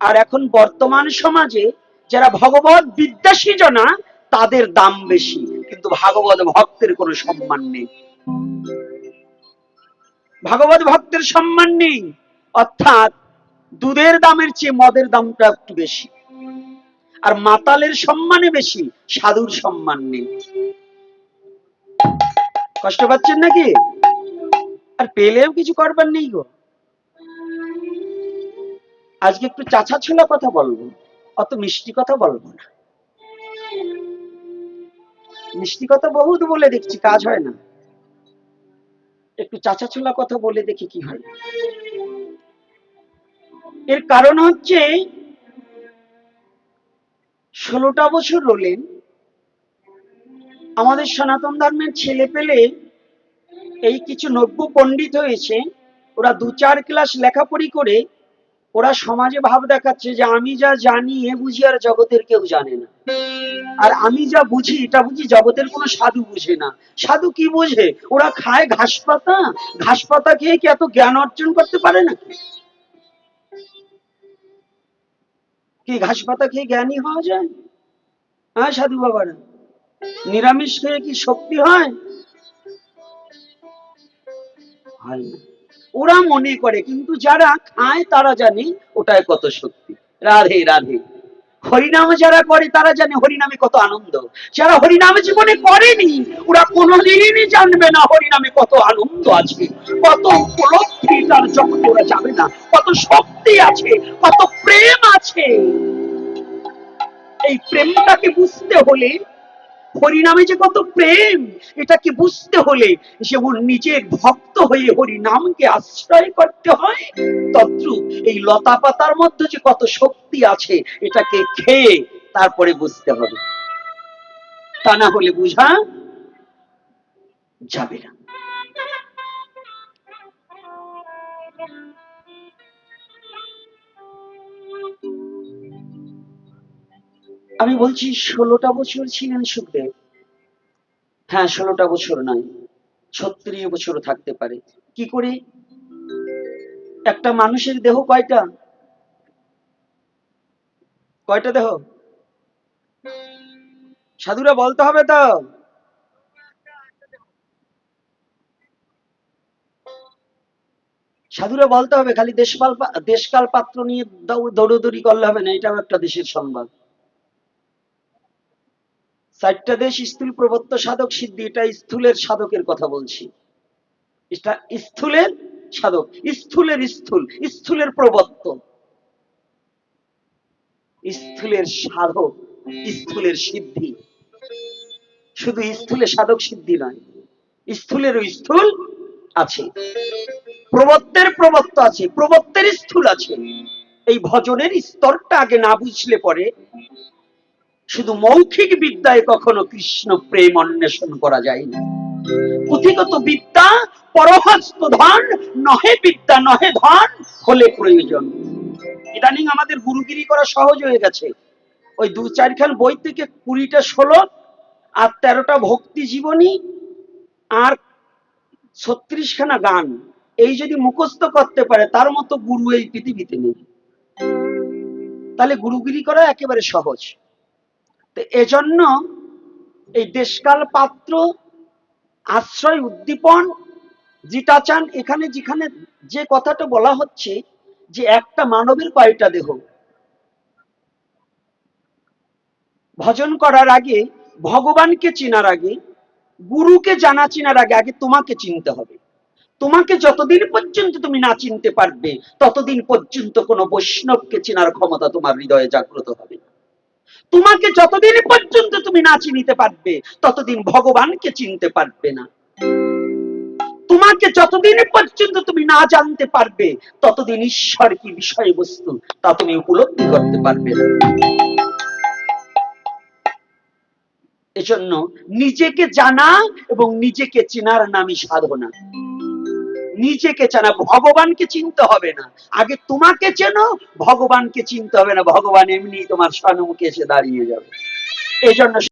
আর এখন বর্তমান সমাজে যারা ভগবত বিদ্যাসী জনা, তাদের দাম বেশি। কিন্তু ভাগবত ভক্তের কোনো সম্মান নেই। ভাগবত ভক্তের সম্মান নেই, অর্থাৎ দুধের দামের চেয়ে মদের দামটা একটু বেশি। আর মাতালের সম্মানে বেশি, সাধুর সম্মান নেই। কষ্ট পাচ্ছেন নাকি? আর পেলেও কিছু করবার নেই গো। আজকে একটু চাচা ছোলা কথা বলব, অত মিষ্টি কথা বলব না। মিষ্টি কথা বহুত বলে দেখছি, কাজ হয় না। একটু চাচা ছোলা কথা বলে দেখি কি হয়। এর কারণ হচ্ছে, ষোলোটা বছর হলেন আমাদের সনাতন ধর্মের ছেলে পেলে এই কিছু নব্য পণ্ডিত হয়েছে, ওরা দু চার ক্লাস লেখাপড়ি করে ওরা সমাজে ভাব দেখাচ্ছে যে আমি যা জানি এ বুঝি আর জগতের কেউ জানে না। আর আমি যা বুঝি, এটা বুঝি জগতের কোনো সাধু বুঝে না। সাধু কি বোঝে? ওরা খায় ঘাস পাতা। ঘাস পাতা খেয়ে কি এত জ্ঞান অর্জন করতে পারে না কি ঘাস পাতা খেয়ে জ্ঞানী হওয়া যায়? হ্যাঁ সাধু বাবারা? নিরামিষ খেয়ে কি শক্তি হয়? হয় না। ওরা মনে করে, কিন্তু যারা খায় তারা জানে ওটায় কত শক্তি রাধে রাধে। হরিনাম যারা করে, তারা জানে হরিনামে কত আনন্দ। যারা হরিনাম জীবনে করেনি, ওরা কোনোদিনই জানবে না হরিনামে কত আনন্দ আছে, কত উপলব্ধি তার জগতে ওরা যাবে না, কত শক্তি আছে, কত প্রেম আছে। এই প্রেমটাকে বুঝতে হলে হরিনামে যে কত প্রেম এটাকে বুঝতে হলে যেমন নিজের ভক্ত হয়ে হরিনামকে আশ্রয় করতে হয়? তদ্রুপ এই লতা পাতার মধ্যে যে কত শক্তি আছে, এটাকে খেয়ে তারপরে বুঝতে হবে। তা না হলে বুঝা যাবে না। আমি বলছি, ষোলোটা বছর ছিলেন সুখদেব। হ্যাঁ ষোলোটা বছর নয়, ছত্রিশ বছর থাকতে পারে। কি করে? একটা মানুষের দেহ কয়টা? কয়টা দেহ? সাধুরা বলতে হবে তো। সাধুরা বলতে হবে, খালি দেশপাল দেশকাল পাত্র নিয়ে দৌড়দৌড়ি করলে হবে না, এটাও একটা দেশের সংবাদ। চারটা দেশ স্থূল প্রবত্ত সাধক সিদ্ধি, এটা স্থূলের সাধকের কথা বলছি। এটা স্থূলের সাধক, স্থূলের স্থূল, স্থূলের প্রবত্ত। স্থূলের সাধক, স্থূলের সিদ্ধি। শুধু স্থূলে সাধক সিদ্ধি নয়, স্থূলেরও স্থূল আছে। প্রবত্তের প্রবত্ত আছে, প্রবত্তের স্থূল আছে। এই ভজনের স্তরটা আগে না বুঝলে পরে শুধু মৌখিক বিদ্যায় কখনো কৃষ্ণ প্রেম অন্বেষণ করা যায় না। পুঁথিগত বিদ্যা, পরহস্ত ধন, নহে বিদ্যা, নহে ধন হলে প্রয়োজন। ইদানিং আমাদের গুরুগিরি করা সহজ হয়ে গেছে। ওই দু চারখান বই থেকে কুড়িটা ষোলো, আর তেরোটা ভক্তি জীবনী, আর ছত্রিশ খানা গান। এই যদি মুখস্থ করতে পারে, তার মতো গুরু এই পৃথিবীতে নেই। তাহলে গুরুগিরি করা একেবারে সহজ। এজন্য এই দেশকাল পাত্র, আশ্রয়, উদ্দীপন যেটা চান এখানে যেখানে যে কথাটা বলা হচ্ছে যে একটা মানবের কয়টা দেহ? ভজন করার আগে, ভগবানকে চেনার আগে, গুরুকে জানা চেনার আগে আগে তোমাকে চিনতে হবে। তোমাকে যতদিন পর্যন্ত তুমি না চিনতে পারবে, ততদিন পর্যন্ত কোনো বৈষ্ণবকে চেনার ক্ষমতা তোমার হৃদয়ে জাগ্রত হবে। তোমাকে যতদিন পর্যন্ত তুমি না চিনিতে পারবে, ততদিন ভগবানকে চিনতে পারবে না। তোমাকে যতদিন পর্যন্ত তুমি না জানতে পারবে, ততদিন ঈশ্বর কি বিষয়বস্তু তা তুমি উপলব্ধি করতে পারবে না। এজন্য নিজেকে জানা এবং নিজেকে চেনার নামই সাধনা। নিজেকে চেনা, ভগবানকে চিনতে হবে না। আগে তোমাকে চেনো, ভগবানকে চিনতে হবে না। ভগবান এমনি তোমার সন্মুখে এসে দাঁড়িয়ে যাবে। এই জন্য